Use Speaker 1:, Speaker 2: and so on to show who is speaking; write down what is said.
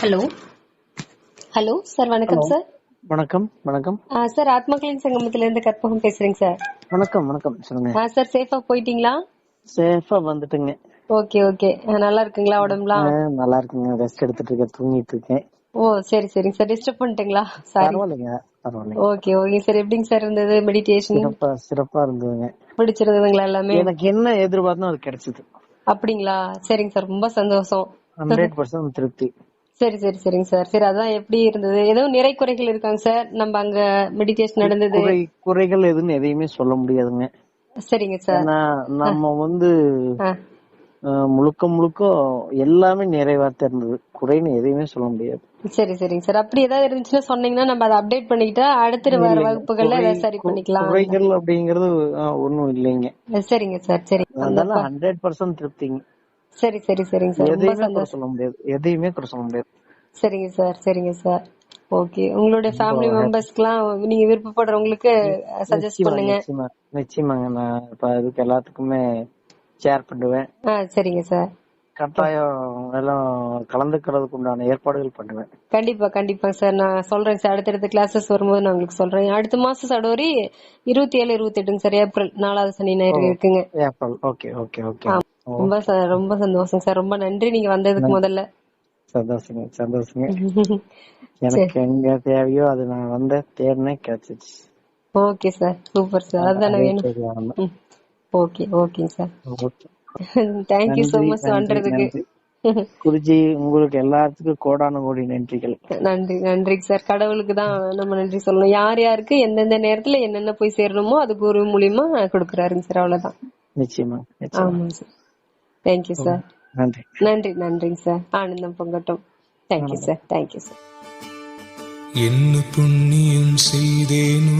Speaker 1: Hello hello sir வணக்கம். Sir
Speaker 2: வணக்கம் வணக்கம்.
Speaker 1: சார் ஆத்மக்களின் சங்கமத்துல இருந்து கற்பகம் பேசுறேங்க சார்
Speaker 2: வணக்கம் வணக்கம். சொல்லுங்க.
Speaker 1: ஆ, சார் சேஃபா போயிட்டீங்களா?
Speaker 2: சேஃபா வந்துட்டுங்க.
Speaker 1: ஓகே ஓகே நல்லா இருக்குங்களா உடம்புலாம்?
Speaker 2: நல்லா இருக்குங்க. ரெஸ்ட் எடுத்துட்டு இருக்கேன் தூங்கிட்டு இருக்கேன்.
Speaker 1: ஓ சரி சரிங்க சார் டிஸ்டர்ப் பண்ணிட்டுங்களா? சாரி ஓகே ஓகே சார் எப்படிங்க சார் இருந்தது மெடிடேஷன்
Speaker 2: சிறப்பா சிறப்பா இருந்ததுங்க.
Speaker 1: பிடிச்சிருந்ததுங்களா எல்லாமே?
Speaker 2: எனக்கு என்ன எதிர்பார்த்தோ அது கிடைச்சது.
Speaker 1: அப்படிங்களா? சரிங்க சார் ரொம்ப சந்தோஷம்.
Speaker 2: ஹண்ட்ரட் பர்சன்ட் திருப்தி.
Speaker 1: சரி சரி சரிங்க சார். சரி அதான் எப்படி இருந்தது? ஏதோ நிறை குறைகள் இருக்காங்க சார். நம்ம அங்க மெடிடேஷன் நடந்தது.
Speaker 2: குறை குறைகள் எதுன்னு எதையுமே சொல்ல முடியாதுங்க.
Speaker 1: சரிங்க சார்.
Speaker 2: நம்ம வந்து முழுக்க முழுக்க எல்லாமே நிறைவாத்த இருந்தது குறைன்னு எதையுமே சொல்ல முடியாது.
Speaker 1: சரி சரிங்க சார். அப்படி ஏதாவது இருந்துச்சுன்னா சொன்னீங்கன்னா நம்ம அதை அப்டேட் பண்ணிக்கிட்டா அடுத்த வர வகுப்புகள்ல ஏதாவது சரி பண்ணிக்கலாம்.
Speaker 2: குறைகள் அப்படிங்கறது ஒண்ணும் இல்லைங்க.
Speaker 1: சரிங்க சார். சரி.
Speaker 2: அதனால ஹண்ட்ரட் பர்சன்ட் திருப்திங்க.
Speaker 1: சரி சரி சரிங்க சார்.
Speaker 2: எதையுமே குறை சொல்ல முடியாது. எதையுமே குறை சொல்ல முடியாது.
Speaker 1: சரிங்க சார் சரிங்க சார். ஓகே. உங்களுடைய ஃபேமிலி மெம்பர்ஸ்க்குலாம் நீங்க விருப்பப்படுறவங்களுக்கு சஜஸ்ட் பண்ணுங்க.
Speaker 2: நிச்சயமா நிச்சயமாங்க. நான் இப்ப அதுக்கு எல்லாத்துக்குமே ஷேர் பண்ணுவேன்.
Speaker 1: சரிங்க சார்.
Speaker 2: கட்டாயம் எல்லாம் கலந்துக்கிறதுக்கு உண்டான ஏற்பாடுகள் பண்ணுவேன்.
Speaker 1: கண்டிப்பா கண்டிப்பா சார். நான் சொல்றேன் சார். அடுத்தடுத்த கிளாஸஸ் வரும்போது நான் உங்களுக்கு சொல்றேன். அடுத்த மாசம் சடோரி இருபத்தி ஏழு இருபத்தி எட்டுங்க சார். ஏப்ரல் நாலாவது சனி ஞாயிறு இருக்குங்க.
Speaker 2: ஏப்ரல். Okay okay okay.
Speaker 1: ரொம்ப ரொம்ப சந்தோஷம் சார். ரொம்ப நன்றி நீங்க வந்ததுக்கு முதல்ல.
Speaker 2: சந்தோஷங்க சந்தோஷங்க. எனக்கு எங்க தேவையோ அது நான் வந்த தேடினேன் கிடைச்சிச்சு
Speaker 1: ஓகே சார். Super sir. அதுதானே
Speaker 2: அதே
Speaker 1: வேணும்.
Speaker 2: ஆமா.
Speaker 1: ஓகே ஓகேங்க sir.
Speaker 2: Okay.
Speaker 1: Thank you so much
Speaker 2: நன்றி. குருஜி உங்களுக்கு எல்லாத்துக்கும் கோடான கோடி நன்றிகள்.
Speaker 1: நன்றி நன்றி சார். கடவுளுக்கு தான் நம்ம நன்றி சொல்லணும். யார் யாருக்கு எந்தெந்த நேரத்துல என்னென்ன போய் சேரணுமோ அது குரு மூலியமா கொடுக்குறாருங்க சார். அவ்வளவுதான்.
Speaker 2: நிச்சயமா.
Speaker 1: ஆமாங்க சார். தேங்க்யூ சார்
Speaker 2: நன்றி.
Speaker 1: நன்றி நன்றிங்க சார் ஆனந்தம் பொங்கட்டும். தேங்க்யூ சார் தேங்க்யூ சார்
Speaker 3: என்ன புண்ணியம் செய்தேனோ